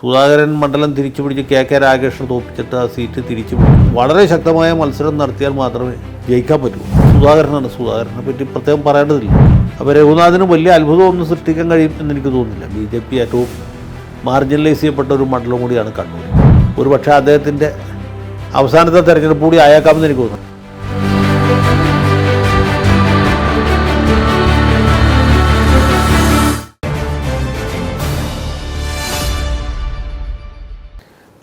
സുധാകരൻ മണ്ഡലം തിരിച്ചു പിടിച്ച് കെ കെ രാഗേഷിനെ തോപ്പിച്ചിട്ട് ആ സീറ്റ് തിരിച്ചു പിടിച്ചു വളരെ ശക്തമായ മത്സരം നടത്തിയാൽ മാത്രമേ ജയിക്കാൻ പറ്റൂ. സുധാകരനാണ് സുധാകരനെ പറ്റി പ്രത്യേകം പറയേണ്ടതില്ല. അപ്പോൾ രഘുനാഥിന് വലിയ അത്ഭുതമൊന്നും സൃഷ്ടിക്കാൻ കഴിയും എന്ന് എനിക്ക് തോന്നുന്നില്ല. ബി ജെ പി ഏറ്റവും മാർജിനലൈസ് ചെയ്യപ്പെട്ട ഒരു മണ്ഡലം കൂടിയാണ് കണ്ണൂർ. ഒരു പക്ഷേ അദ്ദേഹത്തിന്റെ അവസാനത്തെ തെരഞ്ഞെടുപ്പ് കൂടി ആയേക്കാമെന്ന് എനിക്ക് തോന്നുന്നു.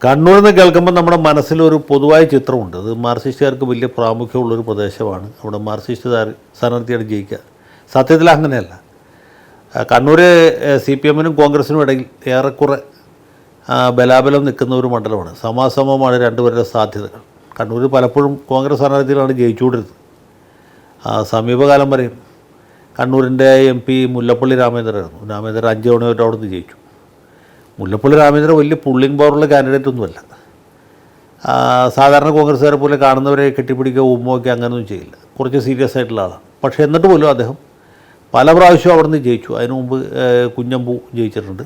കണ്ണൂർ എന്ന് കേൾക്കുമ്പോൾ നമ്മുടെ മനസ്സിലൊരു പൊതുവായ ചിത്രമുണ്ട്. അത് മാർസിസ്റ്റുകാർക്ക് വലിയ പ്രാമുഖ്യമുള്ളൊരു പ്രദേശമാണ്. അവിടെ മാർസിസ്റ്റുകാർ സ്ഥാ- സ്ഥാനാർത്ഥിയാണ് ജയിക്കുക. സത്യത്തിൽ അങ്ങനെയല്ല. കണ്ണൂർ സി പി എമ്മിനും കോൺഗ്രസിനും ഇടയിൽ ഏറെക്കുറെ ബലാബലം നിൽക്കുന്ന ഒരു മണ്ഡലമാണ്. സമാസമമാണ് രണ്ടുപേരുടെ സാധ്യതകൾ. കണ്ണൂർ പലപ്പോഴും കോൺഗ്രസ് സ്ഥാനാർത്ഥികളാണ് ജയിച്ചുകൊണ്ടിരുന്നത്. സമീപകാലം വരെയും കണ്ണൂരിന്റെ എം പി മുല്ലപ്പള്ളി രാമേന്ദ്രനായിരുന്നു. രാമേന്ദ്രൻ അഞ്ച് തവണയായിട്ട് അവിടെ അവിടുന്ന് ജയിച്ചു. മുല്ലപ്പള്ളി രാമചന്ദ്രൻ വലിയ പുള്ളിങ് പവറുള്ള കാൻഡിഡേറ്റ് ഒന്നുമല്ല. സാധാരണ കോൺഗ്രസ്സുകാരെ പോലെ കാണുന്നവരെ കെട്ടിപ്പിടിക്കുക ഉമ്മയൊക്കെ അങ്ങനെയൊന്നും ചെയ്യില്ല. കുറച്ച് സീരിയസ് ആയിട്ടുള്ള ആളാണ് പക്ഷേ എന്നിട്ട് പോലും അദ്ദേഹം പല പ്രാവശ്യവും അവിടെ നിന്ന് ജയിച്ചു. അതിനു മുമ്പ് കുഞ്ഞമ്പു ജയിച്ചിട്ടുണ്ട്.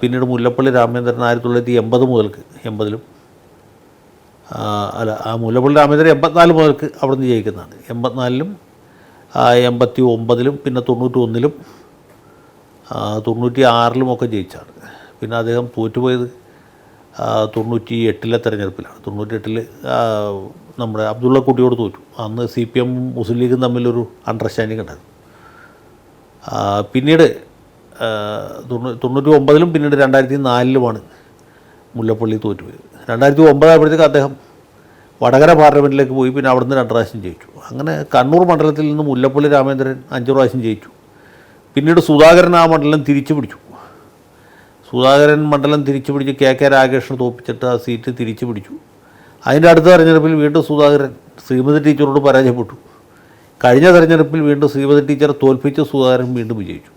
പിന്നീട് മുല്ലപ്പള്ളി രാമചന്ദ്രൻ ആയിരത്തി തൊള്ളായിരത്തി എൺപത് മുതൽക്ക് എൺപതിലും. അല്ല ആ മുല്ലപ്പള്ളി രാമചന്ദ്രൻ എൺപത്തിനാല് മുതൽക്ക് അവിടെ നിന്ന് ജയിക്കുന്നതാണ്. എൺപത്തിനാലിലും എൺപത്തി ഒമ്പതിലും പിന്നെ തൊണ്ണൂറ്റി ഒന്നിലും തൊണ്ണൂറ്റി തൊണ്ണൂറ്റി ആറിലുമൊക്കെ ജയിച്ചാണ്. പിന്നെ അദ്ദേഹം തോറ്റുപോയത് തൊണ്ണൂറ്റി എട്ടിലെ തെരഞ്ഞെടുപ്പിലാണ്. തൊണ്ണൂറ്റി എട്ടിൽ നമ്മുടെ അബ്ദുള്ള കുട്ടിയോട് തോറ്റു. അന്ന് സി പി എം മുസ്ലിം ലീഗും തമ്മിലൊരു അണ്ടർസ്റ്റാൻഡിങ് ഉണ്ടായിരുന്നു. പിന്നീട് തൊണ്ണൂ തൊണ്ണൂറ്റി ഒമ്പതിലും പിന്നീട് രണ്ടായിരത്തി നാലിലുമാണ് മുല്ലപ്പള്ളി തോറ്റുപോയത്. രണ്ടായിരത്തി ഒമ്പതായപ്പോഴത്തേക്ക് അദ്ദേഹം വടകര പാർലമെന്റിലേക്ക് പോയി പിന്നെ അവിടുന്ന് രണ്ട് പ്രാവശ്യം ജയിച്ചു. അങ്ങനെ കണ്ണൂർ മണ്ഡലത്തിൽ നിന്ന് മുല്ലപ്പള്ളി രാമേന്ദ്രൻ അഞ്ച് പ്രാവശ്യം ജയിച്ചു. പിന്നീട് സുധാകരൻ ആ മണ്ഡലം തിരിച്ചു പിടിച്ചു സുധാകരൻ മണ്ഡലം തിരിച്ചു പിടിച്ച് കെ കെ രാകേഷിന് തോപ്പിച്ചിട്ട് ആ സീറ്റ് തിരിച്ചു പിടിച്ചു. അതിന്റെ അടുത്ത തെരഞ്ഞെടുപ്പിൽ വീണ്ടും സുധാകരൻ ശ്രീമതി ടീച്ചറോട് പരാജയപ്പെട്ടു. കഴിഞ്ഞ തെരഞ്ഞെടുപ്പിൽ വീണ്ടും ശ്രീമതി ടീച്ചറെ തോൽപ്പിച്ച് സുധാകരൻ വീണ്ടും വിജയിച്ചു.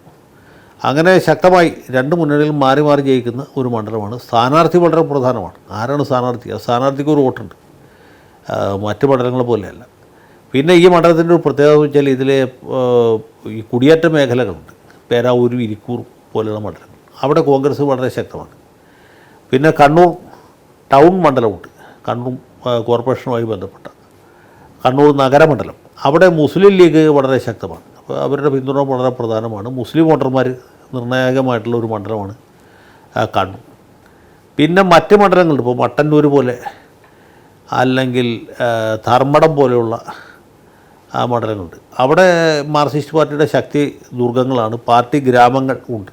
അങ്ങനെ ശക്തമായി രണ്ട് മുന്നണികളും മാറി മാറി ജയിക്കുന്ന ഒരു മണ്ഡലമാണ്. സ്ഥാനാർത്ഥി വളരെ പ്രധാനമാണ്. ആരാണ് സ്ഥാനാർത്ഥി? ആ സ്ഥാനാർത്ഥിക്ക് ഒരു വോട്ടുണ്ട്. മറ്റ് മണ്ഡലങ്ങളെ പോലെയല്ല. പിന്നെ ഈ മണ്ഡലത്തിന്റെ ഒരു പ്രത്യേകത വെച്ചാൽ ഇതിലെ ഈ കുടിയേറ്റ മേഖലകളുണ്ട്. പേരാവൂരും ഇരിക്കൂർ പോലെയുള്ള മണ്ഡലങ്ങൾ. അവിടെ കോൺഗ്രസ് വളരെ ശക്തമാണ്. പിന്നെ കണ്ണൂർ ടൗൺ മണ്ഡലമുണ്ട്. കണ്ണൂർ കോർപ്പറേഷനുമായി ബന്ധപ്പെട്ട കണ്ണൂർ നഗരമണ്ഡലം. അവിടെ മുസ്ലിം ലീഗ് വളരെ ശക്തമാണ്. അപ്പോൾ അവരുടെ പിന്തുണ വളരെ പ്രധാനമാണ്. മുസ്ലിം വോട്ടർമാർ നിർണായകമായിട്ടുള്ള ഒരു മണ്ഡലമാണ് കണ്ണൂർ. പിന്നെ മറ്റ് മണ്ഡലങ്ങളുണ്ട്. ഇപ്പോൾ മട്ടന്നൂർ പോലെ അല്ലെങ്കിൽ ധർമ്മടം പോലെയുള്ള മണ്ഡലങ്ങളുണ്ട്. അവിടെ മാർക്സിസ്റ്റ് പാർട്ടിയുടെ ശക്തി ദുർഗങ്ങളാണ്. പാർട്ടി ഗ്രാമങ്ങൾ ഉണ്ട്.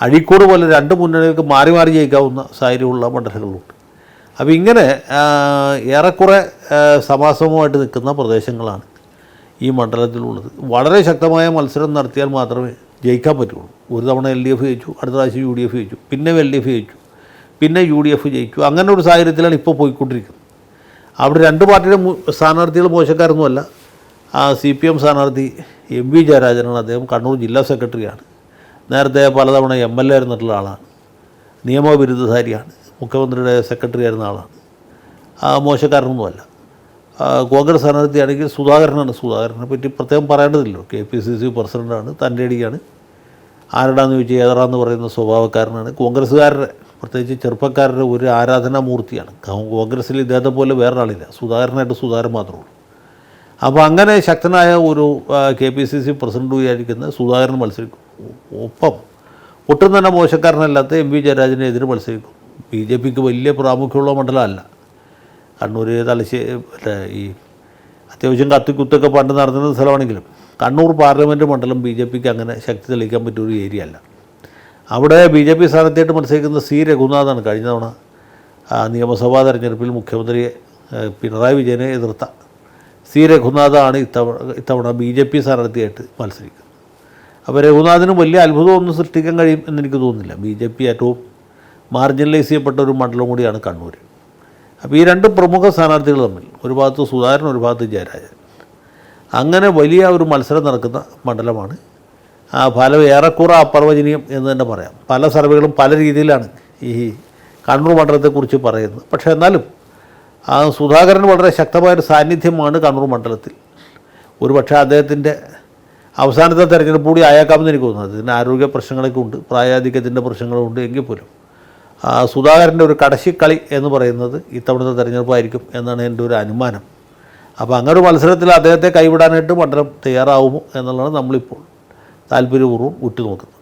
അഴീക്കോട് പോലെ രണ്ട് മുന്നണികൾക്ക് മാറി മാറി ജയിക്കാവുന്ന സാഹചര്യമുള്ള മണ്ഡലങ്ങളുണ്ട്. അപ്പോൾ ഇങ്ങനെ ഏറെക്കുറെ സമാസമമായിട്ട് നിൽക്കുന്ന പ്രദേശങ്ങളാണ് ഈ മണ്ഡലത്തിലുള്ളത്. വളരെ ശക്തമായ മത്സരം നടത്തിയാൽ മാത്രമേ ജയിക്കാൻ പറ്റുള്ളൂ. ഒരു തവണ എൽ ഡി എഫ് ജയിച്ചു അടുത്ത പ്രാവശ്യം യു ഡി എഫ് ജയിച്ചു പിന്നെ എൽ ഡി എഫ് ജയിച്ചു പിന്നെ യു ഡി എഫ് ജയിച്ചു. അങ്ങനെ ഒരു സാഹചര്യത്തിലാണ് ഇപ്പോൾ പോയിക്കൊണ്ടിരിക്കുന്നത്. അവിടെ രണ്ട് പാർട്ടിയുടെ സ്ഥാനാർത്ഥികൾ മോശക്കാരൊന്നുമല്ല. സി പി എം സ്ഥാനാർത്ഥി എം വി ജയരാജനാണ്. അദ്ദേഹം കണ്ണൂർ ജില്ലാ സെക്രട്ടറിയാണ്. നേരത്തെ പലതവണ എം എൽ എ ആയിരുന്നിട്ടുള്ള ആളാണ്. നിയമവിരുദ്ധധാരിയാണ്. മുഖ്യമന്ത്രിയുടെ സെക്രട്ടറി ആയിരുന്ന ആളാണ്. മോശക്കാരനൊന്നുമല്ല. കോൺഗ്രസ് സ്ഥാനാർത്ഥിയാണെങ്കിൽ സുധാകരനാണ് സുധാകരനെ പറ്റി പ്രത്യേകം പറയേണ്ടതില്ലോ കെ പി സി സി പ്രസിഡന്റാണ് തന്റെ അടിയാണ്. ആരുടാന്ന് ചോദിച്ചാൽ ഏതറാന്ന് പറയുന്ന സ്വഭാവക്കാരനാണ്. കോൺഗ്രസ്സുകാരുടെ പ്രത്യേകിച്ച് ചെറുപ്പക്കാരുടെ ഒരു ആരാധനാമൂർത്തിയാണ്. കോൺഗ്രസ്സിൽ ഇദ്ദേഹത്തെ പോലെ വേറൊരാളില്ല. സുധാകരനായിട്ട് സുധാകരൻ മാത്രമേ ഉള്ളൂ. അപ്പോൾ അങ്ങനെ ശക്തനായ ഒരു K P C C president വിചാരിക്കുന്ന സുധാകരൻ മത്സരിക്കും. ഒപ്പം. ഒട്ടും തന്നെ മോശക്കാരനല്ലാത്ത എം വി ജയരാജനെ എതിര് മത്സരിക്കും. ബി ജെ പിക്ക് വലിയ പ്രാമുഖ്യമുള്ള മണ്ഡലമല്ല. കണ്ണൂർ തലശ്ശേരി ഈ അത്യാവശ്യം കത്തിക്കുത്തൊക്കെ പണ്ട് നടന്നിരുന്ന സ്ഥലമാണെങ്കിലും കണ്ണൂർ പാർലമെന്റ് മണ്ഡലം ബി ജെ പിക്ക് അങ്ങനെ ശക്തി തെളിയിക്കാൻ പറ്റിയ ഒരു ഏരിയ അല്ല അവിടെ ബി ജെ പി സ്ഥാനത്തായിട്ട് മത്സരിക്കുന്ന സി രഘുനാഥാണ് കഴിഞ്ഞ തവണ നിയമസഭാ തെരഞ്ഞെടുപ്പിൽ മുഖ്യമന്ത്രി പിണറായി വിജയനെ എതിർത്ത. സി രഘുനാഥാണ് ഇത്തവണ ഇത്തവണ ബി ജെ പി സ്ഥാനാർത്ഥിയായിട്ട് മത്സരിക്കുന്നത്. അപ്പോൾ രഘുനാഥിന് വലിയ അത്ഭുതമൊന്നും സൃഷ്ടിക്കാൻ കഴിയും എന്നെനിക്ക് തോന്നുന്നില്ല. ബി ജെ പി ഏറ്റവും മാർജിനലൈസ് ചെയ്യപ്പെട്ട ഒരു മണ്ഡലം കൂടിയാണ് കണ്ണൂർ അപ്പോൾ ഈ രണ്ട് പ്രമുഖ സ്ഥാനാർത്ഥികൾ തമ്മിൽ ഒരു ഭാഗത്ത് സുധാകരൻ ഒരു ഭാഗത്ത് ജയരാജൻ. അങ്ങനെ വലിയ ഒരു മത്സരം നടക്കുന്ന മണ്ഡലമാണ്. ആ ഫലം ഏറെക്കുറെ അപ്രവചനീയം എന്ന് തന്നെ പറയാം. പല സർവേകളും പല രീതിയിലാണ് ഈ കണ്ണൂർ മണ്ഡലത്തെക്കുറിച്ച് പറയുന്നത്. പക്ഷേ എന്നാലും ആ സുധാകരൻ വളരെ ശക്തമായൊരു സാന്നിധ്യമാണ് കണ്ണൂർ മണ്ഡലത്തിൽ. ഒരുപക്ഷെ അദ്ദേഹത്തിന്റെ അവസാനത്തെ തെരഞ്ഞെടുപ്പ് കൂടി ആയേക്കാമെന്ന് എനിക്ക് തോന്നുന്നത് ഇതിന് ആരോഗ്യ പ്രശ്നങ്ങളൊക്കെ ഉണ്ട് പ്രായാധിക്യത്തിന്റെ പ്രശ്നങ്ങളുണ്ട് എങ്കിൽ പോലും. സുധാകരന്റെ ഒരു കടശിക്കളി എന്ന് പറയുന്നത് ഇത്തവണത്തെ തെരഞ്ഞെടുപ്പായിരിക്കും എന്നാണ് എന്റെ ഒരു അനുമാനം. അപ്പോൾ അങ്ങനെ ഒരു മത്സരത്തിൽ അദ്ദേഹത്തെ കൈവിടാനായിട്ട് മണ്ഡലം തയ്യാറാവുമോ എന്നുള്ളതാണ് നമ്മളിപ്പോൾ താല്പര്യപൂർവം ഉറ്റുനോക്കുന്നത്.